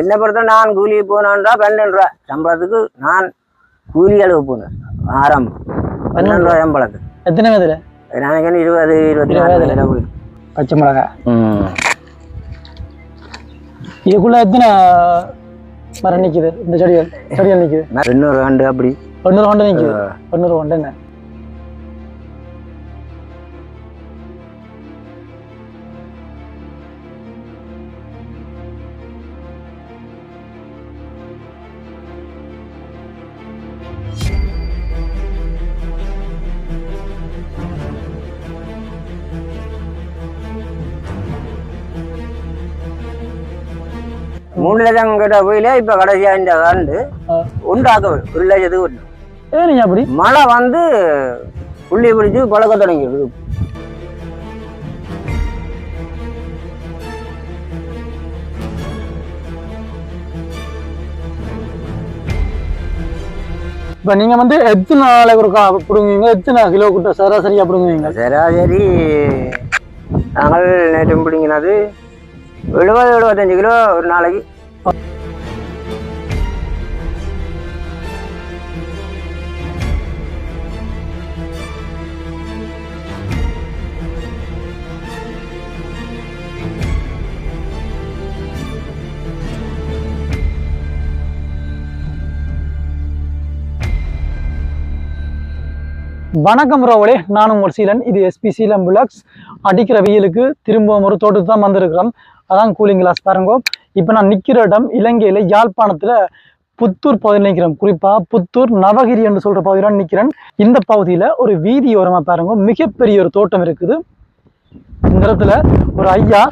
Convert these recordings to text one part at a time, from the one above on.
என்னை பொறுத்த நான் கூலி போனோன்றா பன்னெண்டு ரூபா சம்பளத்துக்கு நான் கூலி அளவு போனேன் ஆரம்பம் பன்னெண்டு ரூபா சம்பளத்துக்கு. எத்தனை வயதுல? எனக்கு இருபது இருபத்தி நாலு பச்சை மிளகாய் இதுக்குள்ள எத்தனை மரம் நிக்குது? இந்த செடிகள் செடிகள் நிக்குது. இன்னொரு ஆண்டு அப்படி. தொண்ணூறு கொண்டு நிக்குது. தொண்ணூறு கொண்டு என்ன? மூணு லட்சம் கிட்ட போயில இப்ப கடைசியா இந்த ஆண்டு. உண்டாக்க ஒரு லட்சத்துக்கு விடணும். ஏன் அப்படி? மழை வந்து புள்ளி பிடிச்சு பழக்க தொடங்கிடுது. இப்ப நீங்க வந்து எத்தனை நாளைக்கு ஒரு கா- பிடுங்குவீங்க? எத்தனை கிலோ கிட்ட சராசரியா பிடுங்குவீங்க? சராசரி நாங்கள் நேற்று பிடிங்கினது எழுபது எழுபத்தஞ்சு கிலோ ஒரு நாளைக்கு. வணக்கம் ரோவலே நான் உங்கள் சீலன். இது எஸ்பி சீலம் புலாக்ஸ் அடிக்கிற வெயிலுக்கு திரும்பவும் ஒரு தோட்டத்து தான் வந்திருக்கிறோம். அதான் கூலிங் கிளாஸ் பாருங்க. இப்போ நான் நிற்கிற இடம் இலங்கையில் யாழ்ப்பாணத்தில் புத்தூர் பகுதியில் நிற்கிறேன் குறிப்பாக புத்தூர் நவகிரி என்று சொல்கிற பகுதியில் நிற்கிறேன் இந்த பகுதியில் ஒரு வீதியோரமாக பாருங்க. மிகப்பெரிய ஒரு தோட்டம் இருக்குது. இந்த இடத்துல ஒரு ஐயா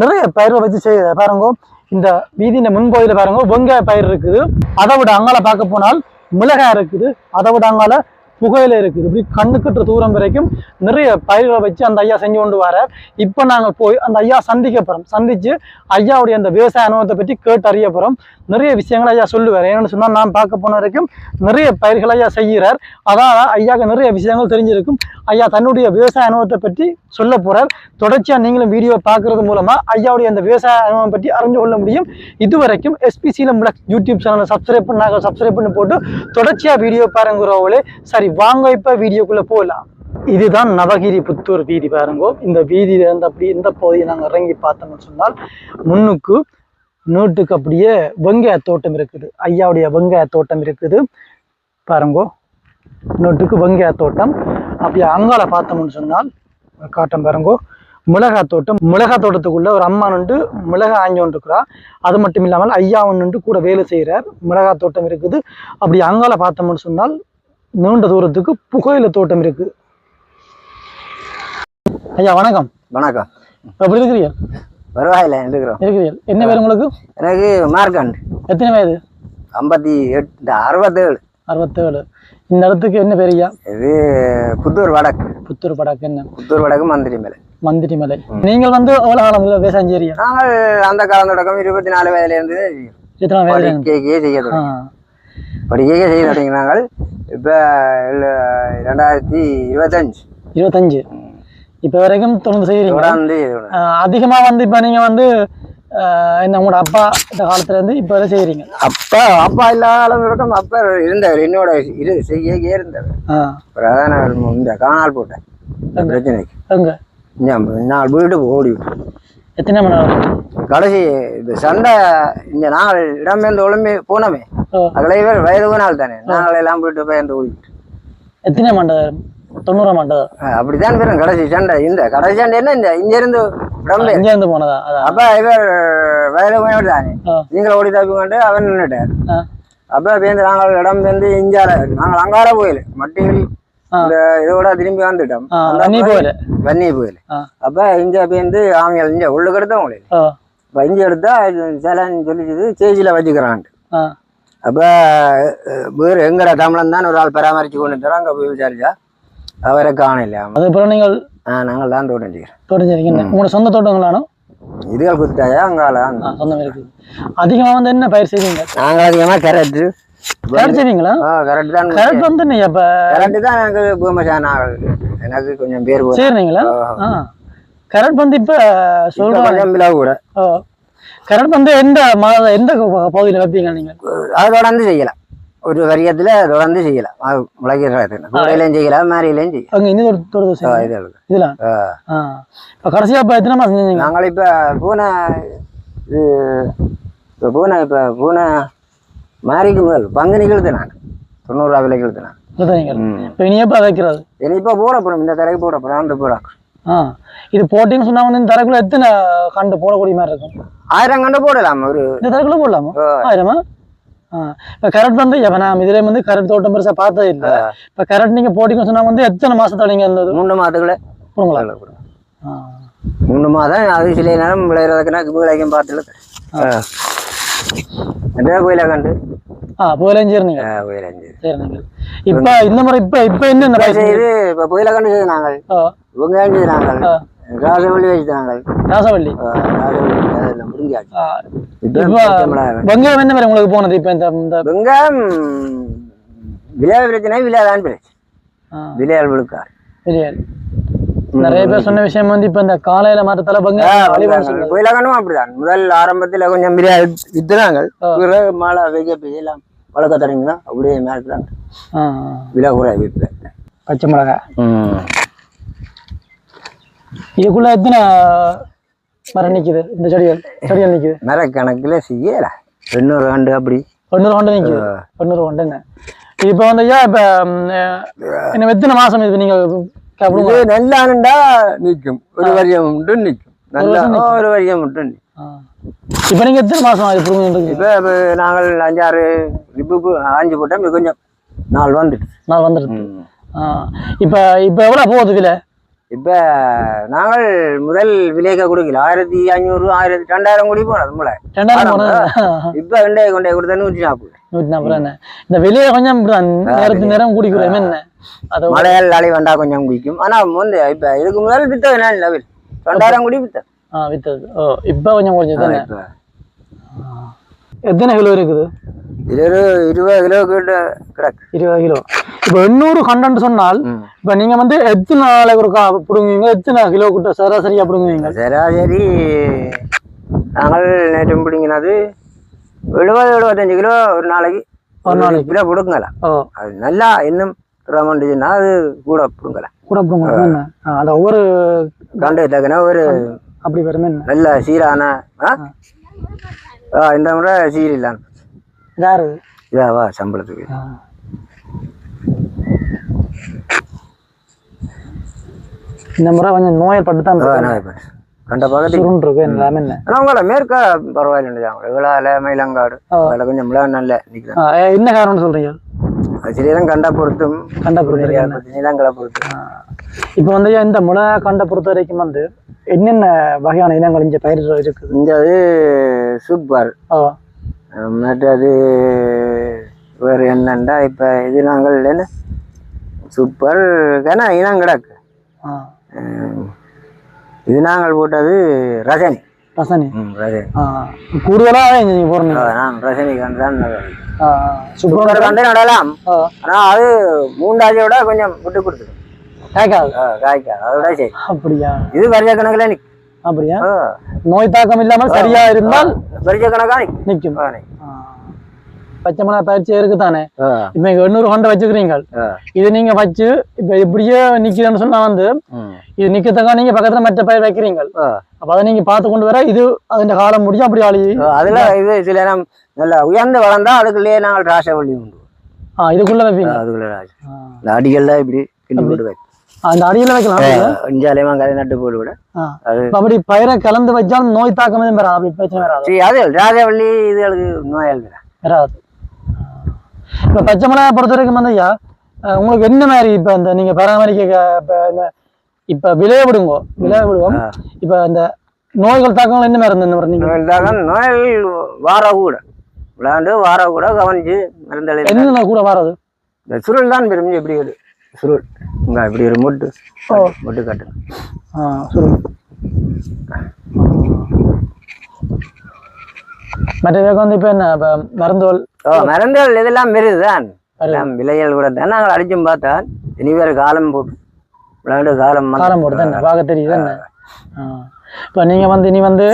நிறைய பயிரை வச்சு செய்ய பாருங்க. இந்த வீதியின் முன்பகுதியில் பாருங்க வெங்காய பயிர் இருக்குது. அதை விட அங்கால பார்க்க போனால் மிளகாய் இருக்குது. அதை விட அங்கால புகையில இருக்குது. இப்படி கண்ணு கட்டுற தூரம் வரைக்கும் நிறைய பயிர்களை வச்சு அந்த ஐயா செஞ்சு கொண்டு வரார். இப்போ நாங்கள் போய் அந்த ஐயா சந்திக்க போகிறோம் சந்திச்சு ஐயாவுடைய அந்த விவசாய அனுபவத்தை பற்றி கேட்டு அறிய போகிறோம் நிறைய விஷயங்களை ஐயா சொல்லுவார். ஏன்னு சொன்னால் நான் பார்க்க போன வரைக்கும் நிறைய பயிர்களை ஐயா செய்கிறார். அதான் ஐயாவுக்கு நிறைய விஷயங்கள் தெரிஞ்சிருக்கும். ஐயா தன்னுடைய விவசாய அனுபவத்தை பற்றி சொல்ல போகிறார் தொடர்ச்சியாக நீங்களும் வீடியோ பார்க்கறது மூலமாக ஐயாவுடைய அந்த விவசாய அனுபவம் பற்றி அறிஞ்சு கொள்ள முடியும். இதுவரைக்கும் வரைக்கும் எஸ்பிசியில் பிளக் யூடியூப் சேனலை சப்ஸ்கிரைப் பண்ணாங்க சப்ஸ்கிரைப் பண்ணி போட்டு தொடர்ச்சியாக வீடியோ பாருங்கிறவங்களே சரி வாங்க இப்ப வீடியோக்குள்ள போகலாம் இதுதான் நவகிரி புத்தூர் வீதி பாருங்கோ. இந்த வீதியில இருந்து அப்படி இந்த பகுதியை நாங்க இறங்கி பார்த்தோம்னு சொன்னால் முன்னுக்கு நூட்டுக்கு அப்படியே வெங்காய தோட்டம் இருக்குது. ஐயாவுடைய வெங்காய தோட்டம் இருக்குது. பாருங்கோ. நோட்டுக்கு வெங்காய தோட்டம். அப்படி அங்கால பார்த்தோம்னு சொன்னால் காட்டம் பாருங்கோ. மிளகாய் தோட்டம். மிளகாய் தோட்டத்துக்குள்ள ஒரு அம்மா நின்று மிளகாய் ஆஞ்சு இருக்கிறா அது மட்டும் இல்லாமல் ஐயா ஒன்று கூட வேலை செய்கிறார். மிளகாய் தோட்டம் இருக்குது. அப்படி அங்கால பார்த்தோம்னு சொன்னால் நீண்ட தூரத்துக்கு புகையில தோட்டம் இருக்கு. ஐயா வணக்கம். வணக்கம். எப்படி இருக்கிறீங்க பரவாயில்ல இருக்கிறோம். இருக்கிறீர்கள். என்ன பேர் உங்களுக்கு? எனக்கு மார்க்கண்ட் எத்தனை வயது? ஐம்பத்தி எட்டு அறுபத்தேழு. அறுபத்தேழு. இந்த இடத்துக்கு என்ன பேர் ஐயா? இது புத்தூர் வடக்கு. புத்தூர் படாக்கு என்ன? புத்தூர் வடக்கு மந்திரி மேலே. மந்திரி மலை. நீங்கள் வந்து எவ்வளோ காலம் விவசாயம் செய்றீங்க நாங்கள் அந்த காலம் தொடக்கம் இருபத்தி நாலு வயதுல? இருந்து எத்தனை வயது படிக்கைக்கே செய்ய படிக்கைக்கே செய்ய தொடங்கி நாங்கள் இப்போ ரெண்டாயிரத்தி இருபத்தஞ்சு. இருபத்தஞ்சு. இப்போ வரைக்கும் தொடர்ந்து செய்கிறீங்க அதிகமாக வந்து இப்போ நீங்கள் வந்து என்ன உங்களோட அப்பா இந்த காலத்துல இருந்து இப்போ வரை செய்கிறீங்க? அப்பா அப்பா இல்லாத தொடக்கம் அப்பா இருந்தவர் என்னோட இரு செய்யக்கே இருந்தவர். நான் இந்த காணால் போட்டேன் பிரச்சனைக்கு. நாலு வீட்டுக்கு ஓடி. எத்தனை மணி நேரம் கடைசி இந்த சண்டை இங்க நாங்கள் இடம்பெயர்ந்து ஒளிம்பி போனோமே. ஓ, அவ்வளவு பேர் வயது நாள் தானே. நாங்கள் எல்லாம் போயிட்டு பயந்து ஓடி எத்தனை மண்டலம் தொண்ணூறாம் அஹ் அப்படித்தான் பேரும் கடைசி சண்டை. இந்த கடைசி சண்டை என்ன? இந்த இங்க இருந்து இடம்பெயர் இங்கே இருந்து போனதா? அப்ப இவர் வயது போய் தானே. நீங்களும் ஓடி தப்பி கொண்டு அவன் நின்றுட்டார் அப்ப பேருந்து நாங்கள் இடம் பேருந்து இஞ்சார நாங்கள் அங்கார போயில மட்டியில். இந்த இதோட திரும்பி வந்துட்டோம் வன்னி போயில அப்ப இஞ்ச பேருந்து ஆமியால் இஞ்ச உள்ளுக்கு இப்போ இஞ்சி எடுத்தா சேலன்னு சொல்லிச்சுது சேஜியில் வச்சுக்கிறான்ட்டு அப்போ வேறு எங்கட தமிழன் தான் ஒரு ஆள் பராமரித்து கொண்டு தரோம் அங்கே போய் விசாரிச்சா அவரை காணல அதுக்கப்புறம் நீங்கள் நாங்கள் தான் தோட்டம் செய்கிறோம் தோட்டம் என்ன உங்களோட சொந்த தோட்டங்களானோ இதுகள் குத்தாயா அங்கால சொந்தம் அதிகமாக வந்து என்ன பயிர் செய்வீங்க நாங்கள் அதிகமாக கரெக்டு தான். கேரட் வந்து நீ அப்போ கரெக்டு தான் எனக்கு பூமசான எனக்கு கொஞ்சம் பேர் ஆ. கேரட் வந்து இப்போ விலை கூட ஓ. கரண்ட் வந்து எந்த மாத எந்த பகுதியில் வைப்பீங்க நீங்க? அது தொடர்ந்து செய்யலாம். ஒரு வரியத்துல தொடர்ந்து செய்யலாம். முளைக்கிறது கூடையிலையும் செய்யலாம் மேரியிலையும் செய்யலாம். அங்க இன்னும் இருக்கு. இதுல? இப்போ கடைசியா இப்போ எத்தனை மாசம் செஞ்சீங்க? நாங்கள் இப்ப பூனை இது இப்ப பூனை இப்ப பூனை மாரிக்கு முதல் பங்குனி இழுத்து நான் தொண்ணூறுரூவா விலைக்கு ம். இப்போ இனி எப்போ வைக்கிறது இனி இப்ப போட போறோம் இந்த தரைக்கு போட போறோம் அந்த போட. ஆ. இது போட்டின்னு சொன்னா வந்து இந்த தரக்குள்ள எத்தனை கண்டு போடக்கூடிய மாதிரி இருக்கும்? ஆயிரம் கண்டு போடலாம்? ஒரு இந்த தரக்குள்ள போடலாமா. ஆயிரமா? இப்போ கரெக்ட் வந்து இப்போ நான் இதுல வந்து கரெக்ட் தோட்டம் பெருசா பார்த்தது இல்லை. இப்போ கரெக்ட் நீங்க போட்டிங்கன்னு சொன்னா வந்து எத்தனை மாசத்துல நீங்க அந்த இது மூணு மாதத்துக்குள்ள போடுங்களா? மூணு மாதம் அது சில நேரம் விளையிறதுக்குன்னா விளைக்கும் பார்த்துல எந்த கோயில கண்டு? ஆ புயலையும் சரிங்க இப்போ இந்த முறை இப்போ இப்போ என்ன இது இப்ப கோயில கண்டு நாங்கள் இவங்க. ராசவள்ளி வச்சு நாங்கள் ராசவள்ளி ராசவள்ளி அதெல்லாம் முடிஞ்சாச்சு ஆ, இப்போ இப்போ வெங்காயம் என்ன மாதிரி உங்களுக்கு போனது இப்போ இந்த வெங்காயம் விலை பிரச்சனை விலை தான் பிரச்சனை ஆ, விலையால் விழுக்கார் தெரியாது நிறைய பேர் சொன்ன விஷயம் வந்து இப்ப இந்த காலையில. கோயில கண்டும் அப்படிதான் முதல் ஆரம்பத்துல கொஞ்சம் பிறகு மாலை வெஜ எல்லாம் வளர்க்க தொடங்கினா அப்படியே ஆ, விலை குறை வித்து பச்சை மிளகாய் இதுக்குள்ள எத்தனை மரம் நிக்குது? இந்த செடிகள் செடிகள் நிக்குது. மரக்கணக்கில் செய்யல. எண்ணூறு ஆண்டு அப்படி. ஒன்னூறு கொண்டு நிக்குது. ஒன்னூறு கொண்டு என்ன? இப்போ வந்து ஐயா இப்ப இன்னும் எத்தனை மாசம் இது நீங்க சாப்பிடுங்க இது நல்லானுண்டா நிற்கும். ஒரு வரியம் மட்டும் நிற்கும். நல்லா ஒரு வரியம் மட்டும் இப்போ நீங்க எத்தனை மாசம் அது புடுங்கிட்டு இப்போ இப்போ நாங்கள் அஞ்சாறு இப்போ ஆஞ்சு போட்டோம் கொஞ்சம் நாள் வந்துட்டு நான் வந்துடுது. இப்போ இப்போ எவ்வளோ போகுது விலை? இப்போ நாங்கள் முதல் விலைக்க கொடுக்கல. ஆயிரத்தி ஐநூறு ஆயிரத்தி ரெண்டாயிரம் கோடி போனது முளை ரெண்டாயிரம் இப்போ ரெண்டாயிரம் கொண்டே கொடுத்தா நூற்றி நாற்பது நூற்றி நாற்பது என்ன இந்த விலையை கொஞ்சம் நேரம் கூடிக்கிறோம். என்ன அது மழையால் அலை வந்தா கொஞ்சம் குடிக்கும். ஆனா வந்து இப்ப இதுக்கு முதல் வித்தது நான் லெவல் ரெண்டாயிரம் கோடி வித்தேன் ஆ வித்தது ஓ இப்போ கொஞ்சம் குறைஞ்சது தானே எத்தனை கிலோ இருக்குது ஒரு இருபது கிலோ கிட்ட கிடக்கு இருபது கிலோ இப்போ எண்ணூறு கண்டன்ட் சொன்னால் இப்போ நீங்க வந்து எத்தனை நாளைக்கு ஒரு கா- பிடுங்குவீங்க எத்தனை கிலோ கிட்ட சராசரியா பிடுங்குவீங்க சராசரி நாங்கள் நேற்று பிடிங்கினது எழுபது எழுபத்தஞ்சு கிலோ ஒரு நாளைக்கு ஒரு நாளைக்கு. கிலோ கொடுங்கலாம் ஓ அது நல்லா இன்னும் ரமண்டுச்சுன்னா அது கூட பிடுங்கலாம் கூட ஒவ்வொரு தக்கன ஒரு அப்படி வருமே நல்ல சீரான ஆ? ஆ, இந்த முறை சீர் இல்லாம யாரு? இதாவா சம்பளத்துக்கு. இந்த முறை கொஞ்சம் நோயப்பட்டு தான் கண்ட பக்கத்து சுருண்டு இருக்கு எல்லாமே உங்களை மேற்கா பரவாயில்லை விழால மயிலங்காடு. அதில் கொஞ்சம் நல்ல என்ன காரணம்னு சொல்றீங்க? அது சிறியதான் கண்டா பொறுத்தும் கண்ட பொறுத்த நிலங்களை பொறுத்தும் இப்போ வந்து இந்த முளை கண்ட பொறுத்த வரைக்கும் வந்து என்னென்ன வகையான இனங்கள் இங்க பயிர் இருக்குது? இந்த இது சூப்பர் மற்றது வேறு என்னண்டா இப்போ இது நாங்கள் என்ன? சூப்பர் ஏன்னா இனம் கிடக்கு. இது நாங்கள் போட்டது ரஜினி ரசனி? ம் ரஜினி ஆ கூடுதலாக நீங்க போறீங்க நான் ரஜினி கண்டு தான் நல்லது. சூப்பர் சூப்பர் கண்டு நடலாம். ஆனால் அது மூண்டாஜியோட கொஞ்சம் விட்டு கொடுத்துடும். கேட்காது ஆ, காய்க்காது. அதோட சரி. அப்படியா? இது வருஷ கணக்கில் நிற்கும் அப்படியா? நோய் தாக்கம் இல்லாமல் சரியா இருந்தால் வருஷ கணக்கா நிற்கும் நிற்கும் ஆ, நிக்கும். ஆ. பச்சை மிளகா பயிற்சி இருக்குதானே? இப்போ எண்ணூறு கொண்டு வச்சுக்கிறீங்க. இது நீங்க வச்சு இப்போ இப்படியே நிக்குதுன்னு சொன்னா வந்து. இது நிக்கிறதுக்காக நீங்க பக்கத்துல மற்ற பயிர் வைக்கிறீங்க. அப்ப அதை நீங்க பார்த்து கொண்டு வர இது அதன் காலம் முடியும் அப்படி ஆளி. அதுல இது சில நேரம் நல்லா உயர்ந்து வளர்ந்தா அதுக்குள்ளேயே நாங்கள் ராசவள்ளி உண்டு. ஆ இதுக்குள்ள வைப்பீங்க. அதுக்குள்ள. இந்த அடிகள்லாம் இப்படி கிண்டி போட்டு வைக்கும். ஆ, இந்த அடியில வைக்கலாம் இஞ்சாலையும் கதை நட்டு போட்டு விட அப்படி பயிரை கலந்து வச்சாலும் நோய் தாக்கம் எதுவும் வராது அப்படி பிரச்சனை வராது. அது ராஜவள்ளி இதுகளுக்கு நோயாளி வராது. இப்ப பச்சை மிளகாய் பொறுத்த வரைக்கும் வந்து ஐயா உங்களுக்கு என்ன மாதிரி இப்ப இந்த நீங்க பராமரிக்க இப்ப இந்த இப்ப விளைய விடுங்கோ விளைய விடுவோம். இப்ப இந்த நோய்கள் தாக்கங்கள் என்ன மாதிரி இருந்த நீங்க நோய்தான் நோயாளிகள் வார கூட. விளையாண்டு வார கூட கவனிச்சு மருந்தளி என்னென்ன கூட வராது? இந்த சுருள் தான் விரும்பி எப்படி ஒரு சுருள். இங்க இப்படி ஒரு மொட்டு. மொட்டு கட்டு. ஆ சொல்லுங்க மற்றதுக்கு வந்து இப்ப என்ன இப்ப மருந்துகள் ஓ மருந்துகள் இதெல்லாம் மெருதுதான். எல்லாம் விலைகள் கூட தான். நாங்கள் அடிச்சும் பார்த்தா இனி வேறு காலம் போட்டு விளையாண்டு காலம் காலம் போட்டு தானே பார்க்க தெரியுது. என்ன. இப்போ நீங்க வந்து இனி வந்து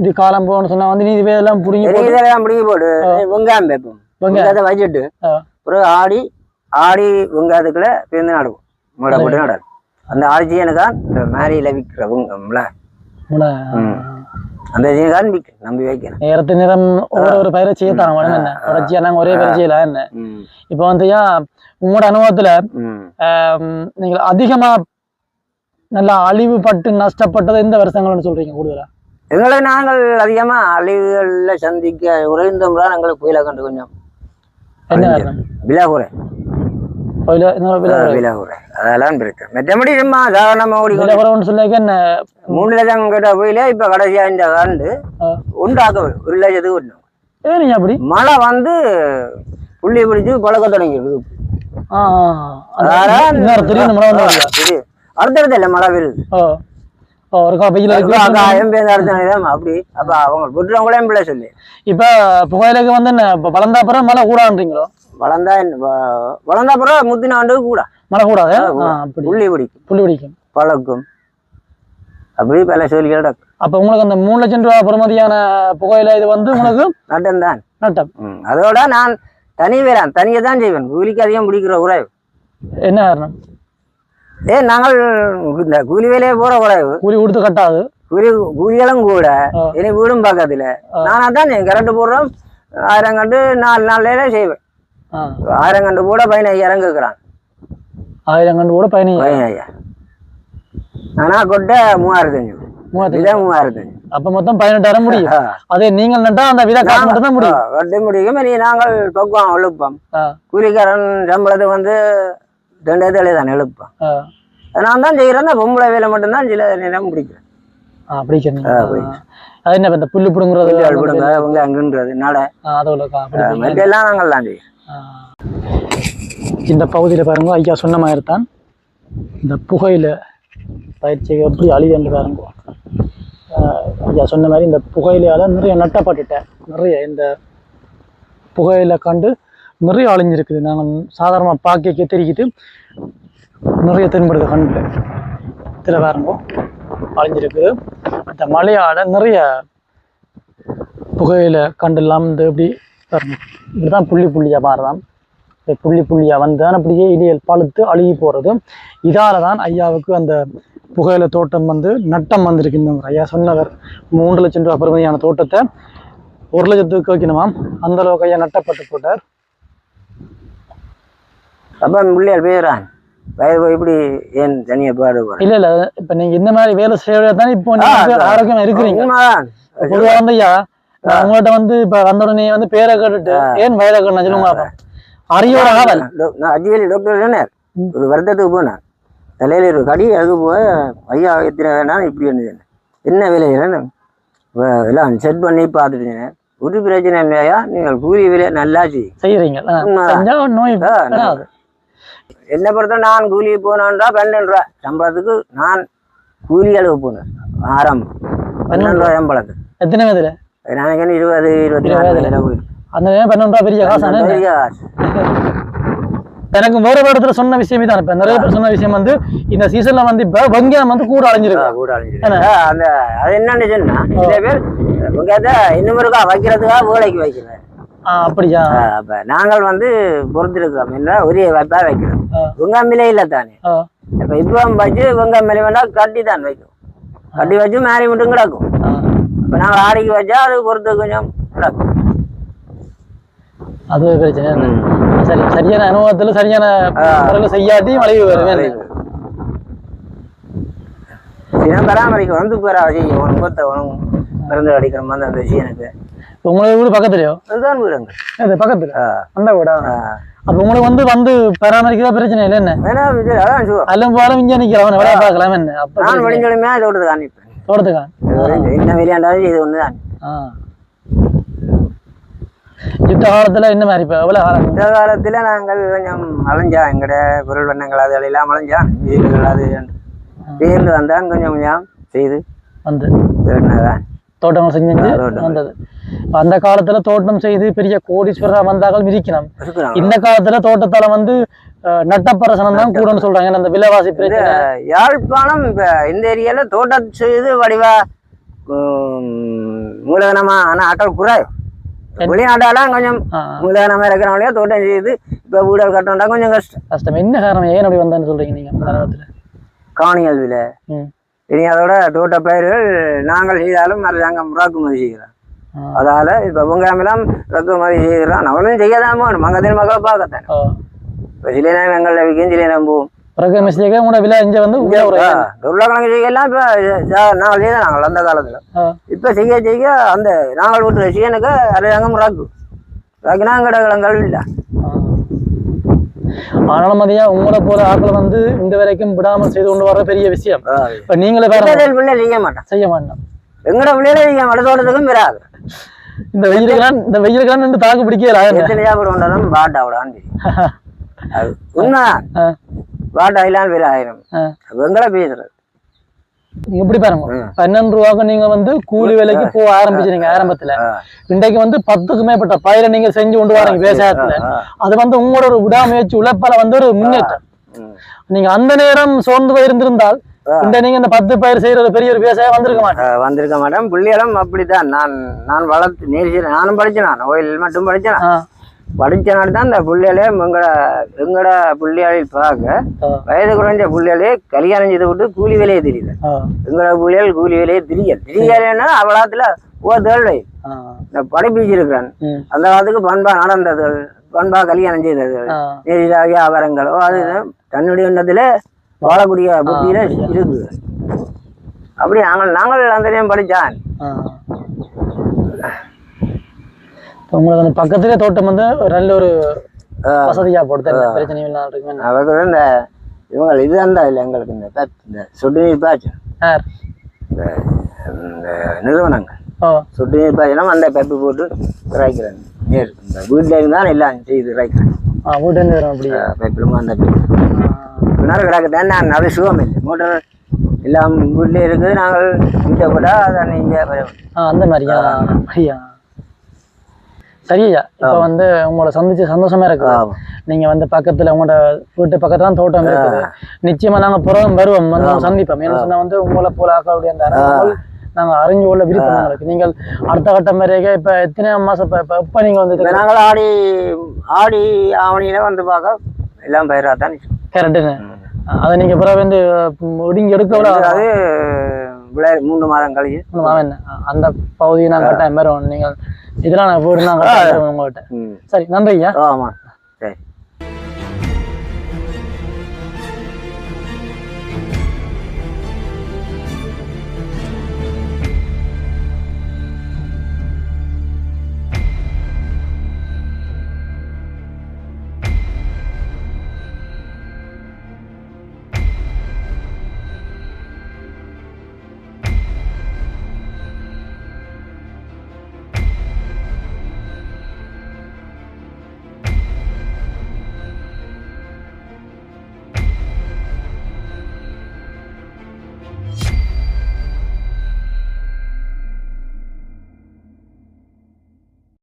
இது காலம் போகணும்னு சொன்னா வந்து நீ இது எல்லாம் புடுங்கி இதெல்லாம் முடிஞ்சு போடு வெங்காயம் வெங்காயம். வெங்காயத்தை வச்சுட்டு. அப்புறம் ஆடி ஆடி வெங்காயத்துக்குள்ள பேருந்து நடுவோம். மூடை போட்டு நடுவோம். அந்த ஆடி சீனுக்கான் இந்த மேரியில விற்கிற வெங்கம்ல முளை. அந்த நம்பி வைக்கிறேன் நேரத்து நேரம் ஒவ்வொரு ஒரு பயிரை செய்யத்தான் வேணும் என்ன? தொடர்ச்சியா நாங்க ஒரே பயிரை செய்யலாம் என்ன. இப்போ வந்து ஏன் உங்களோட அனுபவத்துல நீங்கள் அதிகமா நல்லா அழிவுபட்டு நஷ்டப்பட்டது எந்த வருஷங்கள்னு சொல்றீங்க கூடுதலா? எங்களை நாங்கள் அதிகமா அழிவுகள்ல சந்திக்க குறைந்த முறை எங்களுக்கு புயலை கண்டு கொஞ்சம் என்ன காரணம்? அதெல்லாம் இருக்கு மற்றபடி சும்மா சாதாரணமா ஓடி விலை குறைவுன்னு சொல்லிக்க என்ன மூணு லட்சம் கிட்ட புயல இப்ப கடைசியா இந்த ஆண்டு. உண்டாக்க ஒரு லட்சத்துக்கு அப்படி மழை வந்து புள்ளி பிடிச்சு பழக்க தொடங்கிடுது அடுத்தடுத்து இல்லை மழை வருது அப்படி அப்ப அவங்க விட்டுறவங்களே பிள்ளை சொல்லி இப்ப புகையிலைக்கு வந்து என்ன அப்புறம் மழை கூடான்றீங்களோ வளர்ந்தா வளர்ந்தா அப்புறம் முத்தின ஆண்டு கூட. மழை கூடாது. புள்ளி பிடிக்கும். புள்ளி பிடிக்கும். பழக்கும். அப்படி பல நடக்கும். அப்ப உங்களுக்கு அந்த மூணு லட்சம் ரூபாய் பெறுமதியான புகையில இது வந்து உங்களுக்கு நட்டம். ம். அதோட நான் தனி வேறான் தனியை தான் செய்வேன். கூலிக்கு அதிகம் பிடிக்கிற குறைவு என்ன காரணம்? ஏ நாங்கள் இந்த கூலி வேலையை போற குறைவு கூலி கொடுத்து கட்டாது. கூலி கூலிகளும் கூட. இனி வீடும் பக்கத்துல. நானா தான் கரண்ட் போடுறோம். ஆயிரம் கண்டு நாலு நாள்ல செய்வேன். ஆயிரம் கண்டு போட பதினையாயிரம் கேட்குறான் ஆயிரம் கண்டு கூட பதினஞ்சு. பதினையாயிரம் ஆனா கொட்ட மூவாயிரத்தி அஞ்சு மூவாயிரத்தி மூவாயிரத்தி அஞ்சு அப்ப மொத்தம் பதினெட்டாயிரம் முடியும். அதே நீங்கள் நட்டா அந்த விதை காசு மட்டும் தான் முடியும். வட்டி முடியும் இனி நாங்கள் பக்குவம் எழுப்போம். கூலிக்காரன் சம்பளத்துக்கு வந்து ரெண்டாயிரத்தி ஏழு தான் எழுப்போம். நான் தான் செய்கிறேன் அந்த பொம்பளை வேலை மட்டும்தான் சில நேரம் முடிக்கிறேன். ஆ, அப்படி. அது என்ன இந்த புல்லு பிடுங்குறது விடுங்க அவங்க அங்குன்றது நட. ஆ, அது உள்ளக்கா, அப்படி செய்வீங்க. மற்றெல்லாம் நாங்கள் தான் செய்யும். இந்த பகுதியில் பாருங்க ஐயா சொன்ன மாதிரி தான் இந்த புகையில் பயிற்சி எப்படி அழிதுன்னு பாருங்க. ஐயா சொன்ன மாதிரி இந்த புகையிலையால் நிறைய நட்டப்பட்டுட்டேன். நிறைய இந்த புகையில கண்டு நிறைய அழிஞ்சிருக்குது. நாங்கள் சாதாரணமாக பார்க்க தெரியுது. நிறைய தென்படுது கண்ணில். இதில் பாருங்க அழிஞ்சிருக்குது. இந்த மலையால் நிறைய புகையில கண்டெல்லாம் இந்த இப்படி பாருங்க இப்படிதான் புள்ளி புள்ளியா மாறுதான் இந்த புள்ளி புள்ளியா வந்தான் அப்படியே இலையல் பழுத்து அழுகி போறது. இதால தான் ஐயாவுக்கு அந்த புகையில தோட்டம் வந்து நட்டம் வந்திருக்கு இந்த முறை. ஐயா சொன்னவர் மூன்று லட்சம் ரூபாய் பெறுமதியான தோட்டத்தை ஒரு லட்சத்துக்கு வைக்கணுமாம் அந்த அளவுக்கு ஐயா நட்டப்பட்டு போட்டார். அப்போ பிள்ளையார் பேசுறான் வயது இப்படி ஏன் தனியாக பாடுபடுறேன் இல்ல இல்ல இப்ப நீங்க இந்த மாதிரி வேலை செய்யறது தானே இப்போ நீங்க வந்து ஆரோக்கியமா இருக்கிறீங்க? வந்து ஐயா உங்கள்ட்ட வந்து இப்ப வந்த உடனே வந்து பேரை கேட்டுட்டு ஏன் வயலை கேட்டு சொல்லுங்க அரியோட காவல் நான் அஜ்வேலி டாக்டர் சொன்னார் ஒரு வருத்தத்துக்கு போனேன். தலையில ஒரு கடி அதுக்கு போய் ஐயா எத்தனை வேணாம் இப்படி இருந்தது என்ன விலை இல்லைன்னு வ- எல்லாம் செட் பண்ணி பார்த்துட்டேன் ஒரு பிரச்சனை இல்லையா? நீங்கள் கூலி விலை நல்லா செய்யறீங்க. என்னை பொறுத்த நான் கூலி போனோன்றா பன்னெண்டு ரூபா சம்பளத்துக்கு நான் கூலி அளவு போனேன். ஆரம்பம் பன்னெண்டு ரூபா சம்பளத்துக்கு. எத்தனை வயதுல? என்ன இருபது இருபத்தி நாலு. அந்த நேரம் பன்னெண்டு ரூபா பெரிய காசு? பெரிய காசு. எனக்கு வேற ஒரு இடத்துல சொன்ன விஷயமே தான் இப்ப நிறைய பேர் சொன்ன விஷயம் வந்து இந்த சீசன்ல வந்து இப்ப வெங்காயம் வந்து கூட அழிஞ்சிருக்கு கூட அழிஞ்சிருக்கு. அந்த அது என்னன்னு சொன்னா சில பேர் இன்னும் இருக்கா வைக்கிறதுக்காக வேலைக்கு வைக்கிறேன் அப்படியா அப்ப நாங்கள் வந்து பொறுத்திருக்கிறோம் என்ன ஒரே வைப்பா வைக்கிறோம். வெங்காயம் விலை இல்லை தானே இப்ப இப்போ வச்சு வெங்காயம் விலை வேணா கட்டி தான் வைக்கும் கட்டி வச்சு மாறி மட்டும் கிடக்கும். இப்ப நாங்கள் ஆடிக்கு வச்சா அது பொறுத்து கொஞ்சம் அது ஒரு பிரச்சனை. சரி சரியான அனுபவத்துல சரியான முறையில செய்யாட்டி மழைவு வருவேன் தினம் பராமரிக்க வந்து போறா செய்யும் உனக்கு பொறுத்த உனக்கு மருந்து அடிக்கிற மாதிரி அந்த சீனுக்கு உங்களுக்கு வீடு பக்கத்துலயோ? அதுதான் வீடுங்க. அது பக்கத்துல. அந்த வீடா. அப்ப உங்களுக்கு வந்து வந்து பராமரிக்கிறதா பிரச்சனை இல்லை என்ன? அதான் போல இங்க நிக்கிறவன் வேலை பார்க்கலாம். என்ன? அப்ப நான் வழிஞ்சொலியுமே தோட்டத்தை காணிப்பேன் தோட்டத்துக்கா என்ன விளையாண்டாலும் இது ஒன்று தான் யுத்த காலத்துல என்ன மாதிரி இப்ப எவ்வளவு காலம் இந்த காலத்துல நாங்கள் கொஞ்சம் அலைஞ்சா எங்கட பொருள் வண்ணங்கள் அது எல்லாம் அலைஞ்சான் வீடுகள் அது பேர்ந்து வந்தான் கொஞ்சம் கொஞ்சம் செய்து வந்து தோட்டம் செஞ்சு. வந்தது. அந்த காலத்துல தோட்டம் செய்து பெரிய கோடீஸ்வரரா வந்தார்கள் இருக்கிறாங்க. இந்த காலத்துல தோட்டத்தால வந்து நட்டப்பரசனம் தான் கூடன்னு சொல்றாங்க. அந்த விலைவாசி பிரச்சனை. யாழ்ப்பாணம் இந்த ஏரியால தோட்டம் செய்து வடிவா மூலதனமா ஆனா ஆட்கள் குறையும் வெளிநாட்டாலாம் கொஞ்சம் மூலதனமா இருக்கிறவங்களே தோட்டம் செய்து இப்ப வீடு கட்டணும்னா கொஞ்சம் கஷ்டம். கஷ்டம். என்ன காரணம் ஏன் அப்படி வந்தான்னு சொல்றீங்க நீங்க காணிகள் விலை. இனி அதோட தோட்ட பயிர்கள் நாங்கள் செய்தாலும் அரசாங்கம் இறக்குமதி செய்கிறோம் அதால இப்ப வெங்காயமெல்லாம் இறக்குமதி செய்கிறோம் அவனும் செய்யதான் போகணும் மங்கத்தின் மக்களை பார்க்கத்தான். இப்ப சில நேரம் எங்களில் விற்கும் சில நேரம் போகும். பிறகு மிஸ்டேக்கே உங்களோட விலை இங்க வந்து விலை ஒரு உருளைக்கிழங்கு செய்யலாம் இப்போ நாங்கள் செய்த நாங்கள் அந்த காலத்தில். இப்போ செய்ய செய்ய அந்த நாங்கள் விட்டு ரசிகனுக்கு அரசாங்கம் இறக்கும் இறக்குனா எங்கட கிழங்கள் இல்லை. ஆனாலும் மதியா உங்களை போல ஆட்கள் வந்து இந்த வரைக்கும் விடாமல் செய்து கொண்டு வர பெரிய விஷயம்? இப்ப நீங்களே பிள்ளை செய்ய மாட்டான் செய்ய மாட்டோம் எங்கட பிள்ளைகளே செய்ய தோட்டத்துக்கும் வராது. இந்த வெயிலுக்கெல்லாம் இந்த வெயிலுக்கெல்லாம் நின்று தாக்கு பிடிக்கல எத்தனை வியாபாரம் வந்தாலும் பாட்டா விடான்னு தெரியும் அது உண்மை பாட்டா இல்லாமல் வேற ஆயிரம். எங்கட பேசுறது? எப்படி பாருங்க. பன்னெண்டு ரூபாய்க்கு நீங்க வந்து கூலி வேலைக்கு போக ஆரம்பிச்சீங்க ஆரம்பத்துல. இன்றைக்கு வந்து பத்துக்கு மேற்பட்ட பயிரை நீங்க செஞ்சு கொண்டு வரீங்க விவசாயத்துல அது வந்து உங்களோட ஒரு விடாமுயற்சி உழைப்பால வந்து ஒரு முன்னேற்றம். நீங்க அந்த நேரம் சோர்ந்து போயிருந்திருந்தால். இந்த நீங்க இந்த பத்து பயிர் செய்யற பெரிய ஒரு விவசாயம் வந்திருக்க மாட்டேன். வந்திருக்க மாட்டேன். பிள்ளைகளும் அப்படித்தான். நான் நான் வளர்த்து நேசி நானும் படிச்சேன். நான் ஓயில் மட்டும் படிச்சேன். ஆ, படிச்சனால தான் இந்த பிள்ளைகளே எங்கட எங்கட பிள்ளைகளை பார்க்க வயது குறைஞ்ச பிள்ளைகளே கல்யாணம் செய்து விட்டு கூலி வேலையே தெரியல ஆ, எங்கட பிள்ளைகள் கூலி வேலையே தெரியல தெரியலன்னா அவளாத்துல ஓ ஆ, இந்த படிப்பிச்சிருக்கிறேன். அந்த காலத்துக்கு பண்பா நடந்தது பண்பா கல்யாணம் செய்தது ஆ, நேரிதா வியாபாரங்களோ அது தன்னுடைய எண்ணத்துல வாழக்கூடிய புத்தியில இருக்குது. அப்படி நாங்கள் நாங்கள் அந்த படித்தான். உங்களுக்கு அந்த பக்கத்துலயே தோட்டம் வந்து நல்ல ஒரு வசதியா போடுது. பிரச்சனையும் இல்லாம இருக்குமே அவருக்கு இந்த இவங்க இது அந்த இல்லை எங்களுக்கு இந்த இந்த சொட்டு நீர் பாய்ச்சல். யார்? இந்த நிறுவனங்கள். ஓ. சொட்டு நீர் பாய்ச்சலாம் அந்த பெப்பு போட்டு இறைக்கிறேன். நீர் இந்த வீட்டில் இருந்தால் எல்லாம் செய்து இறைக்கிறேன். ஆ வீட்டு இருந்து வரும் அப்படி பெப்பிலும் அந்த பின்னர் கிடக்குதான் நான் அது சுகம் இல்லை. மோட்டர் எல்லாம் வீட்டிலே இருக்குது. நாங்கள் வீட்டை போட்டால் அதை நீங்கள் அந்த மாதிரியா? ஐயா சரியா? இப்போ வந்து உங்களை சந்திச்சு சந்தோஷமா இருக்கு நீங்க வந்து பக்கத்துல உங்களோட வீட்டு பக்கத்துல தான் தோட்டம் இருக்குது. நிச்சயமா நாங்க புறம் வருவோம். வந்து சந்திப்போம். ஏன்னு சொன்னா வந்து உங்களை போல ஆக்களுடைய அந்த நாங்க அறிஞ்சு கொள்ள விருப்பம் எங்களுக்கு. நீங்கள் அடுத்த கட்டம் வரைக்கும் இப்ப எத்தனை மாசம் இப்ப இப்ப எப்ப நீங்க வந்து இப்ப நாங்கள் ஆடி ஆடி ஆவணியில வந்து பார்க்க எல்லாம் பயிராக தான் கரெக்டுங்க அதை நீங்க பிறகு வந்து ஒடுங்கி எடுக்கவில்லை அது விளை மூணு மாதம் கழிச்சு மாமன் அந்த பகுதியை நாங்க கட்டாயம் பெறுவோம் நீங்கள் இதெல்லாம் நான் கட்டாயம் பெறுவோம் உங்கள்கிட்ட சரி நன்றி ஐயா ஆமாம் சரி.